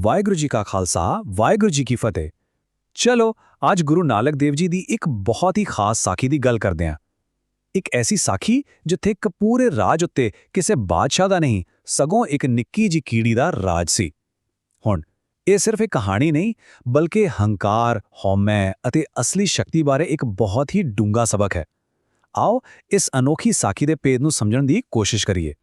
ਵਾਹਿਗੁਰੂ ਜੀ ਕਾ ਖਾਲਸਾ, ਵਾਹਿਗੁਰੂ ਜੀ ਕੀ ਫਤਿਹ। ਚਲੋ, ਅੱਜ ਗੁਰੂ ਨਾਨਕ ਦੇਵ ਜੀ ਦੀ ਇੱਕ ਬਹੁਤ ਹੀ ਖਾਸ ਸਾਖੀ ਦੀ ਗੱਲ ਕਰਦੇ ਹਾਂ। ਇੱਕ ਐਸੀ ਸਾਖੀ ਜਿੱਥੇ ਇੱਕ ਪੂਰੇ ਰਾਜ ਉੱਤੇ ਕਿਸੇ ਬਾਦਸ਼ਾਹ ਦਾ ਨਹੀਂ, ਸਗੋਂ ਇੱਕ ਨਿੱਕੀ ਜੀ ਕੀੜੀ ਦਾ ਰਾਜ ਸੀ। ਹੁਣ, ਇਹ ਸਿਰਫ ਇੱਕ ਕਹਾਣੀ ਨਹੀਂ, ਬਲਕਿ ਹੰਕਾਰ, ਹਉਮੈ ਅਤੇ ਅਸਲੀ ਸ਼ਕਤੀ ਬਾਰੇ ਇੱਕ ਬਹੁਤ ਹੀ ਡੂੰਘਾ ਸਬਕ ਹੈ। ਆਓ ਇਸ ਅਨੋਖੀ ਸਾਖੀ ਦੇ ਭੇਦ ਨੂੰ ਸਮਝਣ ਦੀ ਕੋਸ਼ਿਸ਼ ਕਰੀਏ।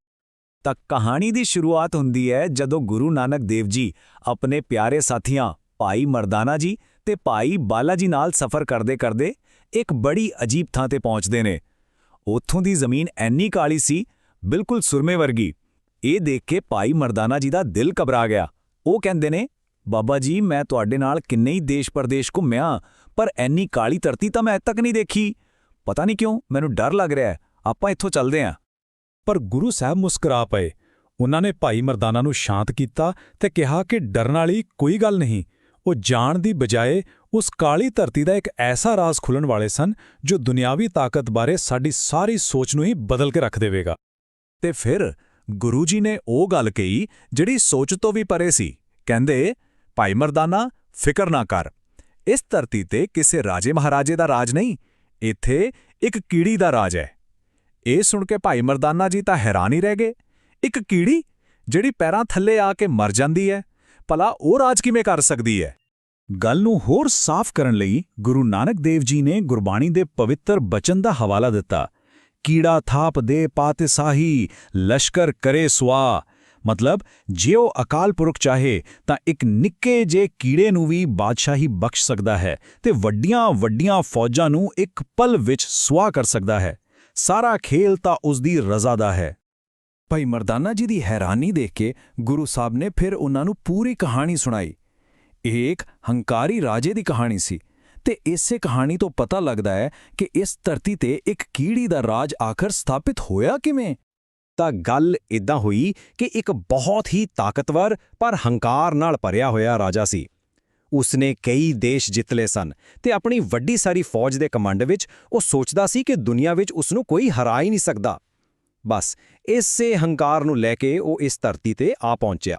ਤਾਂ ਕਹਾਣੀ ਦੀ ਸ਼ੁਰੂਆਤ ਹੁੰਦੀ ਹੈ ਜਦੋਂ ਗੁਰੂ ਨਾਨਕ ਦੇਵ ਜੀ ਆਪਣੇ ਪਿਆਰੇ ਸਾਥੀਆਂ ਭਾਈ ਮਰਦਾਨਾ ਜੀ ਤੇ ਭਾਈ ਬਾਲਾ ਜੀ ਨਾਲ ਸਫ਼ਰ ਕਰਦੇ-ਕਰਦੇ ਇੱਕ ਬੜੀ ਅਜੀਬ ਥਾਂ ਤੇ ਪਹੁੰਚਦੇ ਨੇ। ਉੱਥੋਂ ਦੀ ਜ਼ਮੀਨ ਐਨੀ ਕਾਲੀ ਸੀ, ਬਿਲਕੁਲ ਸੁਰਮੇ ਵਰਗੀ। ਇਹ ਦੇਖ ਕੇ ਭਾਈ ਮਰਦਾਨਾ ਜੀ ਦਾ ਦਿਲ ਘਬਰਾ ਗਿਆ। ਉਹ ਕਹਿੰਦੇ ਨੇ, ਬਾਬਾ ਜੀ, ਮੈਂ ਤੁਹਾਡੇ ਨਾਲ ਕਿੰਨੇ ਹੀ ਦੇਸ਼ ਪਰਦੇਸ਼ ਘੁੰਮਿਆ, ਪਰ ਐਨੀ ਕਾਲੀ ਧਰਤੀ ਤਾਂ ਮੈਂ ਤੱਕ ਨਹੀਂ ਦੇਖੀ। ਪਤਾ ਨਹੀਂ ਕਿਉਂ, ਮੈਨੂੰ ਡਰ ਲੱਗ ਰਿਹਾ ਆਪਾਂ ਇੱਥੋਂ ਚੱਲਦੇ ਹਾਂ। ਪਰ ਗੁਰੂ ਸਾਹਿਬ ਮੁਸਕਰਾ ਪਏ। ਉਹਨਾਂ ਨੇ ਭਾਈ ਮਰਦਾਨਾ ਨੂੰ ਸ਼ਾਂਤ ਕੀਤਾ ਤੇ ਕਿਹਾ ਕਿ ਡਰਨ ਵਾਲੀ ਕੋਈ ਗੱਲ ਨਹੀਂ। ਉਹ ਜਾਣ ਦੀ ਬਜਾਏ ਉਸ ਕਾਲੀ ਧਰਤੀ ਦਾ ਇੱਕ ਐਸਾ ਰਾਜ਼ ਖੁੱਲਣ ਵਾਲੇ ਸਨ ਜੋ ਦੁਨਿਆਵੀ ਤਾਕਤ ਬਾਰੇ ਸਾਡੀ ਸਾਰੀ ਸੋਚ ਨੂੰ ਹੀ ਬਦਲ ਕੇ ਰੱਖ ਦੇਵੇਗਾ। ਤੇ ਫਿਰ ਗੁਰੂ ਜੀ ਨੇ ਉਹ ਗੱਲ ਕਹੀ ਜਿਹੜੀ ਸੋਚ ਤੋਂ ਵੀ ਪਰੇ ਸੀ। ਕਹਿੰਦੇ, ਭਾਈ ਮਰਦਾਨਾ, ਫਿਕਰ ਨਾ ਕਰ। ਇਸ ਧਰਤੀ ਤੇ ਕਿਸੇ ਰਾਜੇ ਮਹਾਰਾਜੇ ਦਾ ਰਾਜ ਨਹੀਂ। ਇੱਥੇ ਇੱਕ ਕੀੜੀ ਦਾ ਰਾਜ ਹੈ। ਇਹ ਸੁਣ ਕੇ ਭਾਈ ਮਰਦਾਨਾ ਜੀ ਤਾਂ ਹੈਰਾਨ ਹੀ ਰਹਿ ਗਏ। ਇੱਕ ਕੀੜੀ ਜਿਹੜੀ ਪੈਰਾਂ ਥੱਲੇ ਆ ਕੇ ਮਰ ਜਾਂਦੀ ਹੈ ਭਲਾ ਉਹ ਰਾਜ ਕਿਵੇਂ ਕਰ ਸਕਦੀ ਹੈ ਗੱਲ ਨੂੰ ਹੋਰ ਸਾਫ਼ ਕਰਨ ਲਈ ਗੁਰੂ ਨਾਨਕ ਦੇਵ ਜੀ ਨੇ ਗੁਰਬਾਣੀ ਦੇ ਪਵਿੱਤਰ ਬਚਨ ਦਾ ਹਵਾਲਾ ਦਿੱਤਾ। ਕੀੜਾ ਥਾਪ ਦੇ ਪਾਤਿ ਸਾਹੀ, ਲਸ਼ਕਰ ਕਰੇ ਸੁਆ। ਮਤਲਬ ਜੇ ਉਹ ਅਕਾਲ ਪੁਰਖ ਚਾਹੇ, ਤਾਂ ਇੱਕ ਨਿੱਕੇ ਜੇ ਕੀੜੇ ਨੂੰ ਵੀ ਬਾਦਸ਼ਾਹੀ ਬਖਸ਼ ਸਕਦਾ ਹੈ ਤੇ ਵੱਡੀਆਂ ਵੱਡੀਆਂ ਫੌਜਾਂ ਨੂੰ ਇੱਕ ਪਲ ਵਿੱਚ ਸੁਆ ਕਰ ਸਕਦਾ ਹੈ। ਸਾਰਾ ਖੇਲ ਤਾਂ ਉਸ ਦੀ ਰਜ਼ਾ ਦਾ ਹੈ। ਭਾਈ ਮਰਦਾਨਾ ਜੀ ਦੀ ਹੈਰਾਨੀ ਦੇਖ ਕੇ ਗੁਰੂ ਸਾਹਿਬ ਨੇ ਫਿਰ ਉਹਨਾਂ ਨੂੰ ਪੂਰੀ ਕਹਾਣੀ ਸੁਣਾਈ। ਇਹ ਇੱਕ ਹੰਕਾਰੀ ਰਾਜੇ ਦੀ ਕਹਾਣੀ ਸੀ ਤੇ ਇਸੇ ਕਹਾਣੀ ਤੋਂ ਪਤਾ ਲੱਗਦਾ ਹੈ ਕਿ ਇਸ ਧਰਤੀ ਤੇ ਇੱਕ ਕੀੜੀ ਦਾ ਰਾਜ ਆਖਰ ਸਥਾਪਿਤ ਹੋਇਆ ਕਿਵੇਂ? ਤਾਂ ਗੱਲ ਇਦਾਂ ਹੋਈ ਕਿ ਇੱਕ ਬਹੁਤ ਹੀ ਤਾਕਤਵਰ ਪਰ ਹੰਕਾਰ ਨਾਲ ਭਰਿਆ ਹੋਇਆ ਰਾਜਾ ਸੀ। ਉਸਨੇ ਕਈ ਦੇਸ਼ ਜਿੱਤ ਲਏ ਸਨ ਤੇ ਆਪਣੀ ਵੱਡੀ ਸਾਰੀ ਫੌਜ ਦੇ ਕਮਾਂਡ ਵਿੱਚ ਉਹ ਸੋਚਦਾ ਸੀ ਕਿ ਦੁਨੀਆ ਵਿੱਚ ਉਸ ਨੂੰ ਕੋਈ ਹਰਾ ਹੀ ਨਹੀਂ ਸਕਦਾ। ਬਸ ਇਸੇ ਹੰਕਾਰ ਨੂੰ ਲੈ ਕੇ ਉਹ ਇਸ ਧਰਤੀ ਤੇ ਆ ਪਹੁੰਚਿਆ।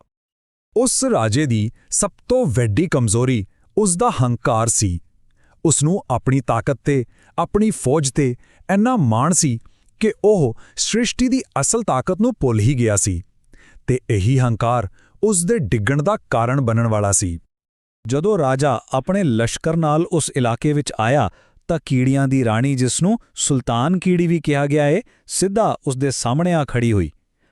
ਉਸ ਰਾਜੇ ਦੀ ਸਭ ਤੋਂ ਵੱਡੀ ਕਮਜ਼ੋਰੀ ਉਸ ਦਾ ਹੰਕਾਰ ਸੀ। ਉਸ ਨੂੰ ਆਪਣੀ ਤਾਕਤ ਤੇ, ਆਪਣੀ ਫੌਜ ਤੇ ਇੰਨਾ ਮਾਣ ਸੀ ਕਿ ਉਹ ਸ੍ਰਿਸ਼ਟੀ ਦੀ ਅਸਲ ਤਾਕਤ ਨੂੰ ਭੁੱਲ ਹੀ ਗਿਆ ਸੀ ਤੇ ਇਹੀ ਹੰਕਾਰ ਉਸ ਦੇ ਡਿੱਗਣ ਦਾ ਕਾਰਨ ਬਣਨ ਵਾਲਾ ਸੀ। ਜਦੋਂ ਰਾਜਾ ਆਪਣੇ ਲਸ਼ਕਰ ਨਾਲ ਉਸ ਇਲਾਕੇ ਵਿੱਚ ਆਇਆ, ਤਾਂ ਕੀੜੀਆਂ ਦੀ ਰਾਣੀ ਜਿਸ ਨੂੰ ਸੁਲਤਾਨ ਕੀੜੀ ਵੀ ਕਿਹਾ ਗਿਆ ਏ, ਸਿੱਧਾ ਉਸ ਦੇ ਸਾਹਮਣੇ ਆ ਖੜੀ ਹੋਈ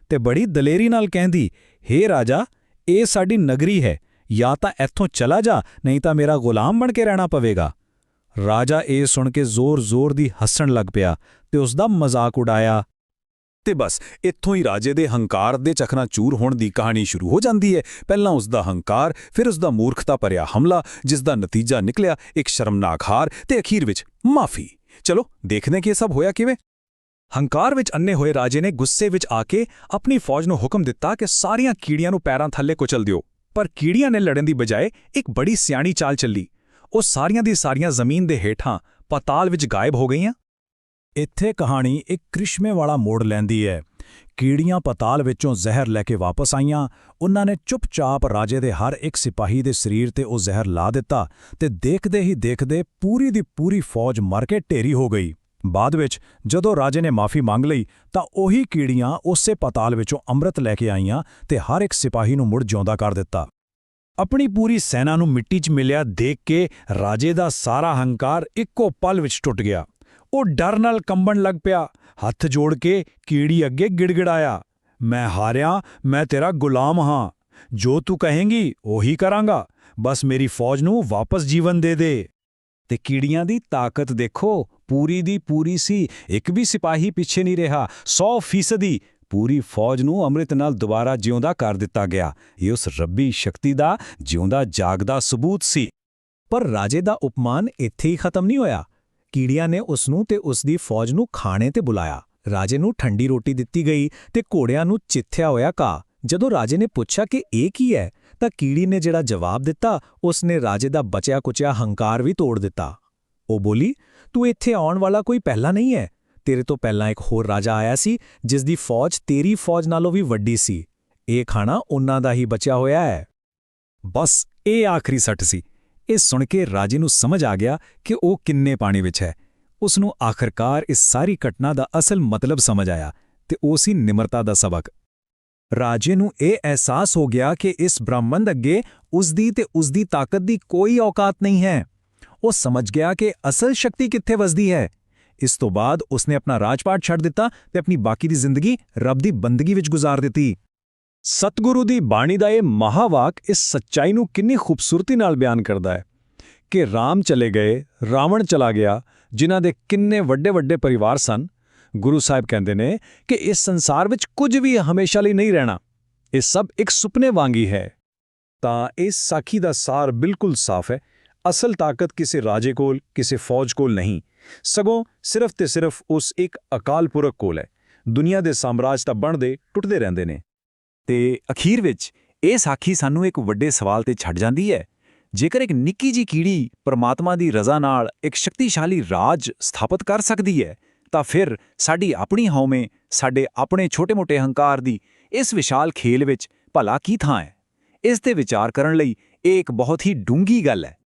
ਤੇ ਬੜੀ ਦਲੇਰੀ ਨਾਲ ਕਹਿੰਦੀ, ਹੇ ਰਾਜਾ, ਇਹ ਸਾਡੀ ਨਗਰੀ ਹੈ, ਜਾਂ ਤਾਂ ਇੱਥੋਂ ਚਲਾ ਜਾ, ਨਹੀਂ ਤਾਂ ਮੇਰਾ ਗੁਲਾਮ ਬਣ ਕੇ ਰਹਿਣਾ ਪਵੇਗਾ। ਰਾਜਾ ਇਹ ਸੁਣ ਕੇ ਜ਼ੋਰ-ਜ਼ੋਰ ਦੀ ਹੱਸਣ ਲੱਗ ਪਿਆ ਤੇ ਉਸ ਦਾ ਮਜ਼ਾਕ ਉਡਾਇਆ। ਤੇ ਬਸ, ਇੱਥੋਂ ਹੀ ਰਾਜੇ ਦੇ ਹੰਕਾਰ ਦੇ ਚਖਨਾ ਚੂਰ ਹੋਣ ਦੀ ਕਹਾਣੀ ਸ਼ੁਰੂ ਹੋ ਜਾਂਦੀ ਹੈ। ਪਹਿਲਾਂ ਉਸ ਦਾ ਹੰਕਾਰ, ਫਿਰ ਉਸ ਦਾ ਮੂਰਖਤਾ ਭਰਿਆ ਹਮਲਾ ਜਿਸ ਦਾ ਨਤੀਜਾ ਨਿਕਲਿਆ ਇੱਕ ਸ਼ਰਮਨਾਕ ਹਾਰ ਤੇ ਅਖੀਰ ਵਿੱਚ ਮਾਫੀ। ਚਲੋ, ਦੇਖਦੇ ਕਿ ਇਹ ਸਭ ਹੋਇਆ ਕਿਵੇਂ। ਹੰਕਾਰ ਵਿੱਚ ਅੰਨੇ ਹੋਏ ਰਾਜੇ ਨੇ ਗੁੱਸੇ ਵਿੱਚ ਆ ਕੇ ਆਪਣੀ ਫੌਜ ਨੂੰ ਹੁਕਮ ਦਿੱਤਾ ਕਿ ਸਾਰੀਆਂ ਕੀੜੀਆਂ ਨੂੰ ਪੈਰਾਂ ਥੱਲੇ ਕੁਚਲ ਦਿਓ। ਪਰ ਕੀੜੀਆਂ ਨੇ ਲੜਨ ਦੀ ਬਜਾਏ ਇੱਕ ਬੜੀ ਸਿਆਣੀ ਚਾਲ ਚੱਲੀ। ਉਹ ਸਾਰੀਆਂ ਦੀ ਸਾਰੀਆਂ ਜ਼ਮੀਨ ਦੇ ਹੇਠਾਂ ਪਤਾਲ ਵਿੱਚ ਗਾਇਬ ਹੋ ਗਈਆਂ। ਇੱਥੇ ਕਹਾਣੀ ਇੱਕ ਕ੍ਰਿਸ਼ਮੇ ਵਾਲਾ ਮੋੜ ਲੈਂਦੀ ਹੈ। ਕੀੜੀਆਂ ਪਤਾਲ ਵਿੱਚੋਂ ਜ਼ਹਿਰ ਲੈ ਕੇ ਵਾਪਸ ਆਈਆਂ। ਉਹਨਾਂ ਨੇ ਚੁੱਪਚਾਪ ਰਾਜੇ ਦੇ ਹਰ ਇੱਕ ਸਿਪਾਹੀ ਦੇ ਸਰੀਰ ਤੇ ਉਹ ਜ਼ਹਿਰ ਲਾ ਦਿੱਤਾ ਤੇ ਦੇਖਦੇ ਹੀ ਦੇਖਦੇ ਪੂਰੀ ਦੀ ਪੂਰੀ ਫੌਜ ਮਰ ਕੇ ਢੇਰੀ ਹੋ ਗਈ। ਬਾਅਦ ਵਿੱਚ ਜਦੋਂ ਰਾਜੇ ਨੇ ਮਾਫੀ ਮੰਗ ਲਈ ਤਾਂ ਉਹੀ ਕੀੜੀਆਂ ਉਸੇ ਪਤਾਲ ਵਿੱਚੋਂ ਅੰਮ੍ਰਿਤ ਲੈ ਕੇ ਆਈਆਂ ਤੇ ਹਰ ਇੱਕ ਸਿਪਾਹੀ ਨੂੰ ਮੁੜ ਜਿਉਂਦਾ ਕਰ ਦਿੱਤਾ। ਆਪਣੀ ਪੂਰੀ ਸੈਨਾ ਨੂੰ ਮਿੱਟੀ 'ਚ ਮਿਲਿਆ ਦੇਖ ਕੇ ਰਾਜੇ ਦਾ ਸਾਰਾ ਹੰਕਾਰ ਇੱਕੋ ਪਲ ਵਿੱਚ ਟੁੱਟ ਗਿਆ। ਉਹ ਡਰ ਨਾਲ ਕੰਬਣ ਲੱਗ ਪਿਆ। ਹੱਥ ਜੋੜ ਕੇ ਕੀੜੀ ਅੱਗੇ ਗਿੜਗਿੜਾਇਆ। ਮੈਂ ਹਾਰਿਆ, ਮੈਂ ਤੇਰਾ ਗੁਲਾਮ ਹਾਂ। ਜੋ ਤੂੰ ਕਹੇਂਗੀ, ਉਹੀ ਕਰਾਂਗਾ। ਬਸ ਮੇਰੀ ਫੌਜ ਨੂੰ ਵਾਪਸ ਜੀਵਨ ਦੇ ਦੇ। ਤੇ ਕੀੜੀਆਂ ਦੀ ਤਾਕਤ ਦੇਖੋ, ਪੂਰੀ ਦੀ ਪੂਰੀ ਸੀ। ਇੱਕ ਵੀ ਸਿਪਾਹੀ ਪਿੱਛੇ ਨਹੀਂ ਰਿਹਾ। 100% ਪੂਰੀ ਫੌਜ ਨੂੰ ਅੰਮ੍ਰਿਤ ਨਾਲ ਦੁਬਾਰਾ ਜਿਉਂਦਾ ਕਰ ਦਿੱਤਾ ਗਿਆ। ਇਹ ਉਸ ਰੱਬੀ ਸ਼ਕਤੀ ਦਾ, ਜਿਉਂਦਾ ਜਾਗਦਾ ਸਬੂਤ ਸੀ। ਪਰ ਰਾਜੇ ਦਾ ਉਪਮਾਨ ਇੱਥੇ ਹੀ ਖਤਮ ਨਹੀਂ ਹੋਇਆ। ਕੀੜੀਆਂ ਨੇ ਉਸ ਨੂੰ ਤੇ ਉਸ ਦੀ ਫੌਜ ਨੂੰ ਖਾਣੇ ਤੇ ਬੁਲਾਇਆ। ਰਾਜੇ ਨੂੰ ਠੰਡੀ ਰੋਟੀ ਦਿੱਤੀ ਗਈ ਤੇ ਘੋੜਿਆਂ ਨੂੰ ਚਿੱਥਿਆ ਹੋਇਆ ਕਾ ਜਦੋਂ ਰਾਜੇ ਨੇ ਪੁੱਛਿਆ ਕਿ ਇਹ ਕੀ ਹੈ, ਤਾਂ ਕੀੜੀ ਨੇ ਜਿਹੜਾ ਜਵਾਬ ਦਿੱਤਾ ਉਸ ਨੇ ਰਾਜੇ ਦਾ ਬਚਿਆ ਕੁਚਿਆ ਹੰਕਾਰ ਵੀ ਤੋੜ ਦਿੱਤਾ। ਉਹ ਬੋਲੀ, ਤੂੰ ਇੱਥੇ ਆਉਣ ਵਾਲਾ ਕੋਈ ਪਹਿਲਾ ਨਹੀਂ ਹੈ। ਤੇਰੇ ਤੋਂ ਪਹਿਲਾਂ ਇੱਕ ਹੋਰ ਰਾਜਾ ਆਇਆ ਸੀ ਜਿਸ ਦੀ ਫੌਜ ਤੇਰੀ ਫੌਜ ਨਾਲੋਂ ਵੀ ਵੱਡੀ ਸੀ। ਇਹ ਖਾਣਾ ਉਹਨਾਂ ਦਾ ਹੀ ਬਚਿਆ ਹੋਇਆ ਹੈ। ਬਸ, ਇਹ ਆਖਰੀ ਸੱਟ ਸੀ। ਇਹ ਸੁਣ ਕੇ ਰਾਜੇ ਨੂੰ ਸਮਝ ਆ ਗਿਆ ਕਿ ਉਹ ਕਿੰਨੇ ਪਾਣੀ ਵਿੱਚ ਹੈ। ਉਸ ਨੂੰ ਆਖਰਕਾਰ ਇਸ ਸਾਰੀ ਘਟਨਾ ਦਾ ਅਸਲ ਮਤਲਬ ਸਮਝ ਆਇਆ ਤੇ ਉਹ ਸੀ ਨਿਮਰਤਾ ਦਾ ਸਬਕ। ਰਾਜੇ ਨੂੰ ਇਹ ਅਹਿਸਾਸ ਹੋ ਗਿਆ ਕਿ ਇਸ ਬ੍ਰਾਹਮਣ ਅੱਗੇ ਉਸ ਦੀ ਤੇ ਉਸ ਦੀ ਤਾਕਤ ਦੀ ਕੋਈ ਔਕਾਤ ਨਹੀਂ ਹੈ। ਉਹ ਸਮਝ ਗਿਆ ਕਿ ਅਸਲ ਸ਼ਕਤੀ ਕਿੱਥੇ ਵਸਦੀ ਹੈ। ਇਸ ਤੋਂ ਬਾਅਦ ਉਸਨੇ ਆਪਣਾ ਰਾਜਪਾਟ ਛੱਡ ਦਿੱਤਾ ਤੇ ਆਪਣੀ ਬਾਕੀ ਦੀ ਜ਼ਿੰਦਗੀ ਰੱਬ ਦੀ ਬੰਦਗੀ ਵਿੱਚ ਗੁਜ਼ਾਰ ਦਿੱਤੀ। ਸਤਿਗੁਰੂ ਦੀ ਬਾਣੀ ਦਾ ਇਹ ਮਹਾਵਾਕ ਇਸ ਸੱਚਾਈ ਨੂੰ ਕਿੰਨੀ ਖੂਬਸੂਰਤੀ ਨਾਲ ਬਿਆਨ ਕਰਦਾ ਹੈ ਕਿ ਰਾਮ ਚਲੇ ਗਏ, ਰਾਵਣ ਚਲਾ ਗਿਆ, ਜਿਨ੍ਹਾਂ ਦੇ ਕਿੰਨੇ ਵੱਡੇ ਵੱਡੇ ਪਰਿਵਾਰ ਸਨ। ਗੁਰੂ ਸਾਹਿਬ ਕਹਿੰਦੇ ਨੇ ਕਿ ਇਸ ਸੰਸਾਰ ਵਿੱਚ ਕੁਝ ਵੀ ਹਮੇਸ਼ਾ ਲਈ ਨਹੀਂ ਰਹਿਣਾ, ਇਹ ਸਭ ਇੱਕ ਸੁਪਨੇ ਵਾਂਗੀ ਹੈ ਤਾਂ ਇਸ ਸਾਖੀ ਦਾ ਸਾਰ ਬਿਲਕੁਲ ਸਾਫ਼ ਹੈ। ਅਸਲ ਤਾਕਤ ਕਿਸੇ ਰਾਜੇ ਕੋਲ, ਕਿਸੇ ਫੌਜ ਕੋਲ ਨਹੀਂ। ਸਗੋਂ ਸਿਰਫ ਤੇ ਸਿਰਫ ਉਸ ਇੱਕ ਅਕਾਲ ਪੁਰਖ ਕੋਲ ਹੈ। ਦੁਨੀਆ ਦੇ ਸਾਮਰਾਜ ਤਾਂ ਬਣਦੇ, ਟੁੱਟਦੇ ਰਹਿੰਦੇ ਨੇ। ਤੇ ਅਖੀਰ ਵਿੱਚ ਇਹ ਸਾਖੀ ਸਾਨੂੰ ਇੱਕ ਵੱਡੇ ਸਵਾਲ ਤੇ ਛੱਡ ਜਾਂਦੀ ਹੈ। ਜੇਕਰ ਇੱਕ ਨਿੱਕੀ ਜੀ ਕੀੜੀ ਪਰਮਾਤਮਾ ਦੀ ਰਜ਼ਾ ਨਾਲ ਇੱਕ ਸ਼ਕਤੀਸ਼ਾਲੀ ਰਾਜ ਸਥਾਪਿਤ ਕਰ ਸਕਦੀ ਹੈ, ਤਾਂ ਫਿਰ ਸਾਡੀ ਆਪਣੀ ਹਉਮੈ, ਸਾਡੇ ਆਪਣੇ ਛੋਟੇ-ਮੋਟੇ ਹੰਕਾਰ ਦੀ ਇਸ ਵਿਸ਼ਾਲ ਖੇਲ ਵਿੱਚ ਭਲਾ ਕੀ ਥਾਂ ਹੈ? ਇਸ ਤੇ ਵਿਚਾਰ ਕਰਨ ਲਈ ਇਹ ਇੱਕ ਬਹੁਤ ਹੀ ਡੂੰਗੀ ਗੱਲ ਹੈ।